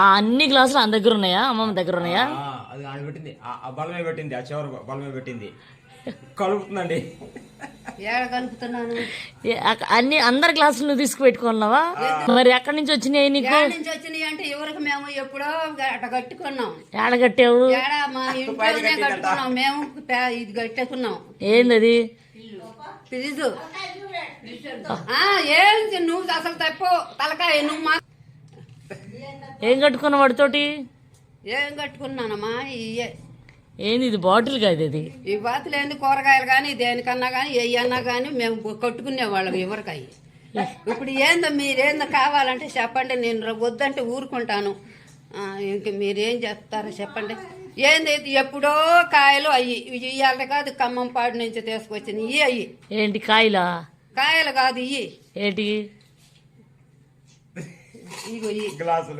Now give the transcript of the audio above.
ఆ అన్ని గ్లాసులు ఆయన దగ్గర ఉన్నాయా అమ్మమ్మ దగ్గర ఉన్నాయా ఆ, అది ఆడ పెట్టింది. ఆ- బలమే పెట్టింది. ఆ చివరి బలమే పెట్టింది. కలుపుతుందండి. కలుపుతున్నాను? ఏ- అన్ని అందరి గ్లాసులు నువ్వు తీసుకుపెట్టుకున్నావా? మరి ఎక్కడి నుంచి వచ్చినాయి నీకు? నుంచి వచ్చినాయి అంటే ఎవరికి మేము ఎప్పుడో అట కట్టుకున్నాం. ఏడగట్టావు ఏడ మా ఇంట్లోనే కట్టుకున్నాం. మేము ఇది కట్టుకున్నాం ఏందది? ఫ్రిజ్ ఆ, ఏంది నువ్వు అసలు తప్పు. తలకాయ నువ్వు మా ఏం కట్టుకున్న వాడితోటి ఏం కట్టుకున్నానమ్మా ఇయ్యే. ఏంది ఇది బాటిల్ కాదు ఇది? ఈ బాతులేంది కూరగాయలు కానీ దేనికన్నా కానీ ఏ అన్నా కానీ మేము కట్టుకునే వాళ్ళం ఎవరికై ఇప్పుడు ఏందో మీరేందో కావాలంటే చెప్పండి నేను ర- వద్దంటే ఊరుకుంటాను. ఆ, ఇంక మీరేం చెప్తారో చెప్పండి. ఏంది ఇది? ఎప్పుడో కాయలు అయ్యి ఇవి ఇవాళ కాదు ఖమ్మంపాడు నుంచి తీసుకొచ్చిన ఇవి అయ్యి. ఏంటి కాయలా? కాయలు కాదు ఇవి ఏంటి? ఇగో ఇవి గ్లాసులు.